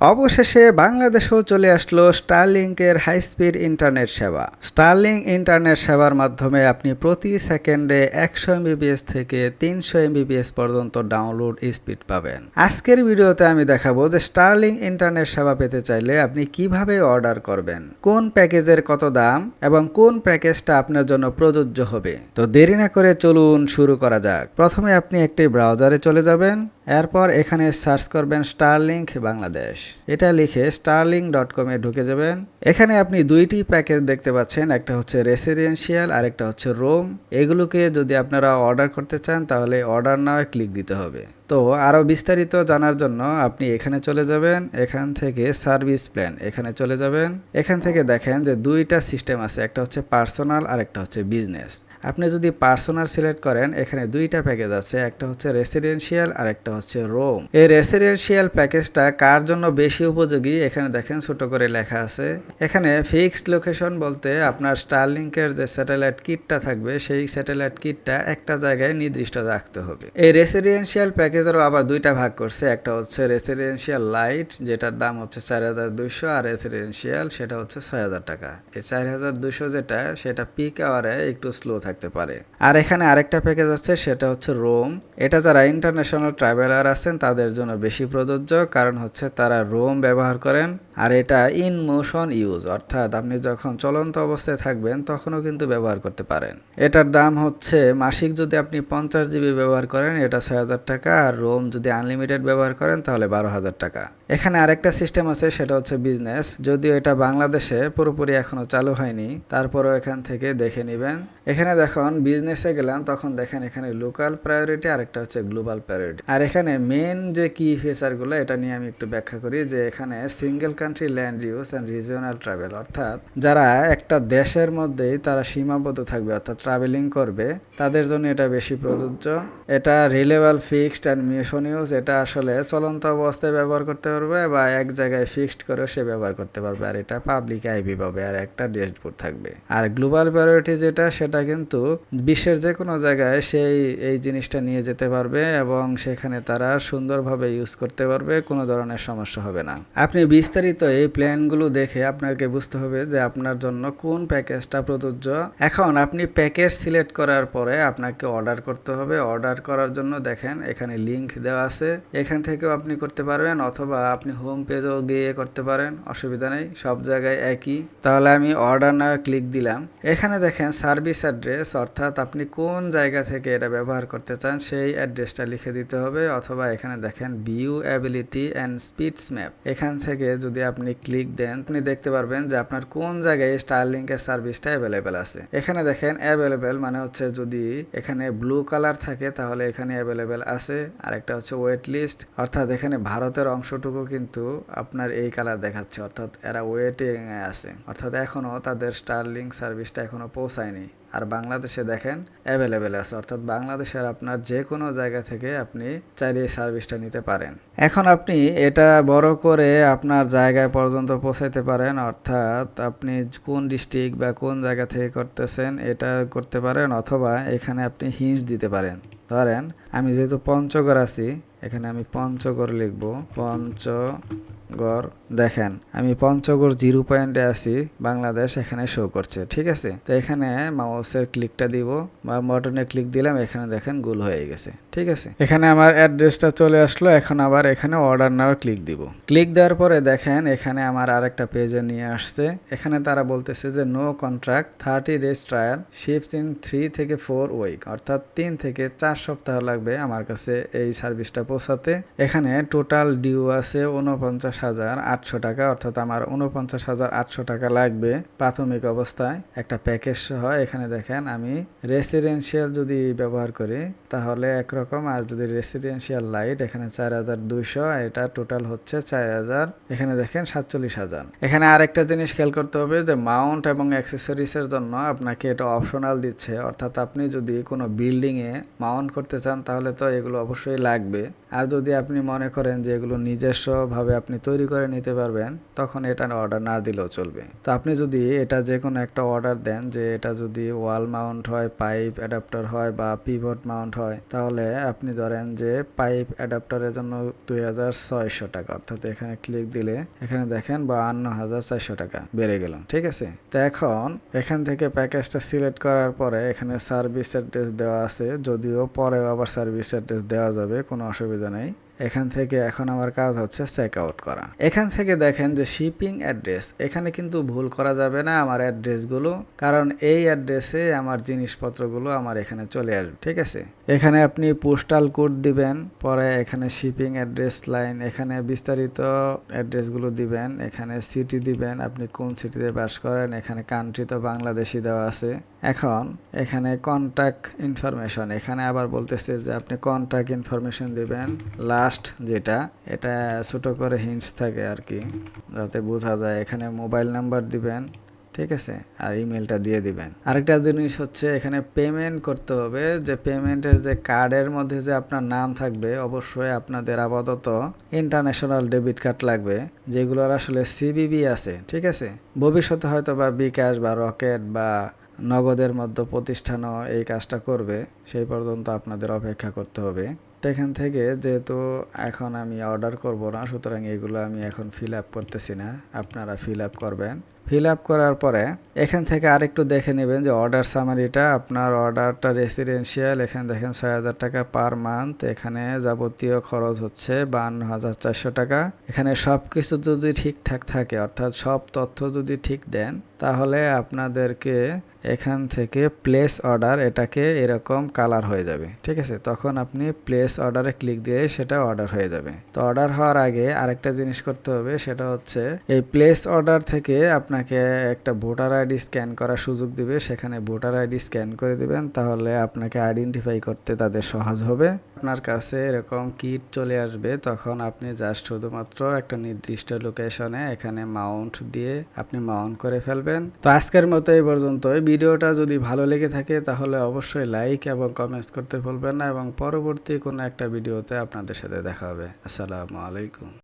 অবশেষে বাংলাদেশেও চলে আসলো স্টারলিংকের হাই স্পিড ইন্টারনেট সেবা। স্টারলিং ইন্টারনেট সেবার মাধ্যমে আপনি প্রতি সেকেন্ডে একশো এমবিবিএস থেকে তিনশো এমবিবিএস পর্যন্ত ডাউনলোড স্পিড পাবেন। আজকের ভিডিওতে আমি দেখাবো যে স্টারলিং ইন্টারনেট সেবা পেতে চাইলে আপনি কীভাবে অর্ডার করবেন, কোন প্যাকেজের কত দাম এবং কোন প্যাকেজটা আপনার জন্য প্রযোজ্য হবে। তো দেরি না করে চলুন শুরু করা যাক। প্রথমে আপনি একটি ব্রাউজারে চলে যাবেন। এরপর এখানে সার্চ করবেন স্টারলিংক বাংলাদেশ। এটা লিখে স্টারলিং ডট কমে ঢুকে যাবেন। এখানে আপনি দুইটি প্যাকেজ দেখতে পাচ্ছেন, একটা হচ্ছে রেসিডেন্সিয়াল আর একটা হচ্ছে রোম। এগুলোকে যদি আপনারা অর্ডার করতে চান, তাহলে অর্ডার নাও ক্লিক দিতে হবে। তো আরও বিস্তারিত জানার জন্য আপনি এখানে চলে যাবেন, এখান থেকে সার্ভিস প্ল্যান এখানে চলে যাবেন। এখান থেকে দেখেন যে দুইটা সিস্টেম আছে, একটা হচ্ছে পার্সোনাল আর একটা হচ্ছে বিজনেস। আপনি যদি পার্সোনাল সিলেক্ট করেন, এখানে দুইটা প্যাকেজ আছে, একটা হচ্ছে রেসিডেন্সিয়াল আর একটা হচ্ছে রোম। এই রেসিডেন্সিয়াল প্যাকেজটা কার জন্য বেশি উপযোগী? এখানে দেখেন ছোট করে লেখা আছে। এখানে ফিক্সড লোকেশন বলতে আপনার স্টারলিংকের যে স্যাটেলাইট কিটটা থাকবে, সেই স্যাটেলাইট কিটটা একটা জায়গায় নির্দিষ্ট রাখতে হবে। এই রেসিডেন্সিয়াল প্যাকেজেরও আবার দুইটা ভাগ করছে, একটা হচ্ছে রেসিডেন্সিয়াল লাইট, যেটার দাম হচ্ছে চার হাজার দুইশো, আর রেসিডেন্সিয়াল সেটা হচ্ছে ছয় হাজার টাকা। এই চার হাজার দুইশো যেটা, সেটা পিক আওয়ারে একটু স্লো থাকতে পারে। আর এখানে আরেকটা প্যাকেজ আছে, সেটা হচ্ছে রোম। এটা যারা ইন্টারন্যাশনাল ট্রাভেলার আছেন, তাদের জন্য বেশি প্রযোজ্য, কারণ হচ্ছে তারা রোম ব্যবহার করেন। আর এটা ইন মোশন ইউজ অর্থাৎ আপনি যখন চলন্ত অবস্থায় থাকবেন, তখনও কিন্তু ব্যবহার করতে পারেন। এটার দাম হচ্ছে, মাসিক যদি আপনি পঞ্চাশ জিবি ব্যবহার করেন, এটা ছয় হাজার টাকা, আর রোম যদি আনলিমিটেড ব্যবহার করেন, তাহলে বারো হাজার টাকা। এখানে আরেকটা সিস্টেম আছে, সেটা হচ্ছে বিজনেস যদিও এটা বাংলাদেশে পুরোপুরি এখনও চালু হয়নি, তারপরেও এখান থেকে দেখে নেবেন। এখানে দেখুন বিজনেসে গেলাম, তখন দেখেন এখানে লোকাল প্রায়োরিটি আর একটা হচ্ছে গ্লোবাল প্রায়োরিটি আর এখানে মেন যে কি ফিচারগুলো এটা নিয়ে আমি একটু ব্যাখ্যা করি, যে এখানে single country land use and regional travel অর্থাৎ যারা একটা দেশের মধ্যেই তারা সীমাবদ্ধ থাকবে, অর্থাৎ ট্রাভেলিং করবে, তাদের জন্য এটা বেশি প্রযোজ্য। এটা reliable fixed and mission use এটা আসলে চলন্ত অবস্থায় ব্যবহার করতে পারবে বা এক জায়গায় ফিক্সড করে সে ব্যবহার করতে পারবে, আর এটা পাবলিক আইপি পাবে, আর একটা ড্যাশবোর্ড থাকবে। আর গ্লোবাল প্রায়োরিটি যেটা, সেটা কিন্তু বিশ্বের যে কোনো জায়গায় সেই, এই জিনিসটা নিয়ে যেতে পারবে এবং সেখানে তারা সুন্দরভাবে ইউজ করতে পারবে, কোনো ধরনের সমস্যা হবে না। আপনি বিস্তারিত এই প্ল্যানগুলো দেখে আপনাকে বুঝতে হবে যে আপনার জন্য কোন প্যাকেজটা প্রযোজ্য। এখন আপনি প্যাকেজ সিলেক্ট করার পরে আপনাকে অর্ডার করতে হবে। অর্ডার করার জন্য দেখেন এখানে লিংক দেওয়া আছে। এখান থেকেও আপনি করতে পারবেন অথবা আপনি হোম পেজও গিয়ে করতে পারেন, অসুবিধা নেই, সব জায়গায় একই। তাহলে আমি অর্ডার না ক্লিক দিলাম। এখানে দেখেন সার্ভিস অ্যাড্রেস অর্থাৎ আপনি কোন জায়গা থেকে এটা ব্যবহার করতে চান সেই অ্যাড্রেসটা লিখে দিতে হবে। অথবা এখানে দেখেন view ability and speeds map এখান থেকে যদি আপনি ক্লিক দেন, আপনি দেখতে পারবেন যে আপনার কোন জায়গায় স্টারলিংকের সার্ভিসটা অ্যাভেলেবেল আছে। এখানে দেখেন অ্যাভেলেবেল মানে হচ্ছে যদি এখানে ব্লু কালার থাকে তাহলে এখানে অ্যাভেলেবেল আছে। আর একটা হচ্ছে ওয়েট লিস্ট অর্থাৎ এখানে ভারতের অংশটুকু কিন্তু আপনার এই কালার দেখাচ্ছে। অর্থাৎ এরা ওয়েটিং আছে। অর্থাৎ এখনও তাদের স্টারলিং সার্ভিসটা এখনও পৌঁছায়নি। আর বাংলাদেশে দেখেন অ্যাভেলেবেল আছে। অর্থাৎ বাংলাদেশের আপনার যে কোনো জায়গা থেকে আপনি চাইলে সার্ভিসটা নিতে পারেন। এখন আপনি এটা বড় করে আপনার জায়গায় পর্যন্ত পৌঁছাইতে পারেন। অর্থাৎ আপনি কোন ডিস্ট্রিক্ট বা কোন জায়গা থেকে করতেছেন এটা করতে পারেন অথবা এখানে আপনি হিন্ট দিতে পারেন। ধরেন, আমি যেহেতু পঞ্চগড় আছি, এখানে আমি পঞ্চগড় লিখব। পঞ্চগড় দেখেন, আমি পঞ্চগড় জিরো পয়েন্টে আছি, বাংলাদেশ এখানে শো করছে, ঠিক আছে? তো এখানে মাউসের ক্লিকটা দিব, বা বটনে ক্লিক দিলাম, এখানে দেখেন গুল হয়ে গেছে, ঠিক আছে? এখানে আমার অ্যাড্রেসটা চলে আসলো, এখন আবার এখানে অর্ডার নাও ক্লিক দিব। ক্লিক দেওয়ার পরে দেখেন, এখানে আমার আরেকটা পেজে নিয়ে আসছে, এখানে তারা বলতেছে যে no contract thirty days trial shift in three থেকে ফোর উইক অর্থাৎ তিন থেকে চার সপ্তাহ লাগবে আমার কাছে এই সার্ভিসটা পৌঁছাতে। এখানে টোটাল ডিউ আছে উনপঞ্চাশ হাজার আটশো টাকা, অর্থাৎ আমার উনপঞ্চাশ হাজার আটশো টাকা লাগবে প্রাথমিক অবস্থায় একটা প্যাকেজ সহ। এখানে দেখেন, আমি রেসিডেন্সিয়াল যদি ব্যবহার করি, তাহলে একরকম, আর যদি রেসিডেন্সিয়াল লাইট এখানে চার হাজার দুইশো, এটা টোটাল হচ্ছে চার হাজার, এখানে দেখেন সাতচল্লিশ হাজার। এখানে আরেকটা জিনিস খেয়াল করতে হবে, যে মাউন্ট এবং অ্যাক্সেসরিজের জন্য আপনাকে এটা অপশনাল দিচ্ছে। অর্থাৎ আপনি যদি কোনো বিল্ডিংয়ে মাউন্ট করতে চান, তাহলে তো এগুলো অবশ্যই লাগবে। আর যদি আপনি মনে করেন যে এগুলো নিজস্বভাবে আপনি তৈরি করে নিতে পারবেন, তখন এটা অর্ডার না দিলেও চলবে। তো আপনি যদি এটা যে কোনো একটা অর্ডার দেন, যে এটা যদি ওয়াল মাউন্ট হয় পাইপ অ্যাডাপ্টার হয় বা পিভট মাউন্ট হয়, তাহলে আপনি ধরেন যে পাইপ অ্যাডাপ্টারের জন্য দুই হাজার ছয়শো টাকা, অর্থাৎ এখানে ক্লিক দিলে এখানে দেখেন বাহান্ন হাজার চারশো টাকা বেড়ে গেল, ঠিক আছে? তো এখন এখান থেকে প্যাকেজটা সিলেক্ট করার পরে এখানে সার্ভিস অ্যাড্রেস দেওয়া আছে, যদিও পরে আবার সার্ভিস অ্যাড্রেস দেওয়া যাবে, কোনো অসুবিধা নেই। এখান থেকে এখন আমার কাজ হচ্ছে চেক আউট করা। এখান থেকে দেখেন যে শিপিং অ্যাড্রেস এখানে কিন্তু ভুল করা যাবে না আমার অ্যাড্রেসগুলো কারণ এই অ্যাড্রেসে আমার জিনিসপত্রগুলো আমার এখানে চলে আসবে, ঠিক আছে? এখানে আপনি পোস্টাল কোড দিবেন, পরে এখানে শিপিং অ্যাড্রেস লাইন এখানে বিস্তারিত অ্যাড্রেসগুলো দিবেন, এখানে সিটি দিবেন, আপনি কোন সিটিতে বাস করেন, এখানে কান্ট্রি তো বাংলাদেশি দেওয়া আছে। এখন এখানে কন্ট্যাক্ট ইনফরমেশন এখানে আবার বলতেছে যে আপনি কন্ট্যাক্ট ইনফরমেশন দিবেন লাস্ট যেটা, এটা ছোট করে হিন্টস থাকে আর কি যাতে বোঝা যায়। এখানে মোবাইল নাম্বার দিবেন, ঠিক আছে? আর ইমেলটা দিয়ে দিবেন। আরেকটা জিনিস হচ্ছে, এখানে পেমেন্ট করতে হবে। যে পেমেন্টের যে কার্ডের মধ্যে যে আপনার নাম থাকবে, অবশ্যই আপনাদের আপাতত ইন্টারন্যাশনাল ডেবিট কার্ড লাগবে, যেগুলোর আসলে সিবিবি আছে, ঠিক আছে? ভবিষ্যতে হয়তো বা বিকাশ বা রকেট বা নগদের মধ্যে প্রতিষ্ঠানও এই কাজটা করবে, সেই পর্যন্ত আপনাদের অপেক্ষা করতে হবে। তো এখান থেকে যেহেতু এখন আমি অর্ডার করব না, সুতরাং এগুলো আমি এখন ফিল আপ করতেছি না। আপনারা ফিল আপ করবেন। ফিল আপ করার পরে এখান থেকে আরেকটু দেখে নেবেন যে অর্ডার সামারিটা আপনার অর্ডারটা রেসিডেন্সিয়াল এখানে দেখেন ছয় হাজার টাকা পার মান্থ এখানে যাবতীয় খরচ হচ্ছে বান্ন হাজার চারশো টাকা। এখানে সব কিছু যদি ঠিকঠাক থাকে, অর্থাৎ সব তথ্য যদি ঠিক দেন, তাহলে আপনাদেরকে এখান থেকে প্লেস অর্ডার এটাকে এরকম কালার হয়ে যাবে, ঠিক আছে? তখন আপনি প্লেস অর্ডারে ক্লিক দিয়ে সেটা অর্ডার হয়ে যাবে। তো অর্ডার হওয়ার আগে আরেকটা জিনিস করতে হবে, সেটা হচ্ছে এই প্লেস অর্ডার থেকে আপনাকে একটা ভোটার আইডি স্ক্যান করার সুযোগ দিবে। সেখানে ভোটার আইডি স্ক্যান করে দিবেন, তাহলে আপনাকে আইডেন্টিফাই করতে তাদের সহজ হবে। আপনার কাছে এরকম কিট চলে আসবে, তখন আপনি জাস্ট শুধুমাত্র একটা নির্দিষ্ট লোকেশনে এখানে মাউন্ট দিয়ে আপনি মাউন্ট করে ফেলবেন। তো আজকের মতো এই পর্যন্ত ভিডিওটা যদি ভালো লেগে থাকে, তাহলে অবশ্যই লাইক এবং কমেন্টস করতে ভুলবেন না এবং পরবর্তী কোনো একটা ভিডিওতে আপনাদের সাথে দেখা হবে। আসসালামু আলাইকুম।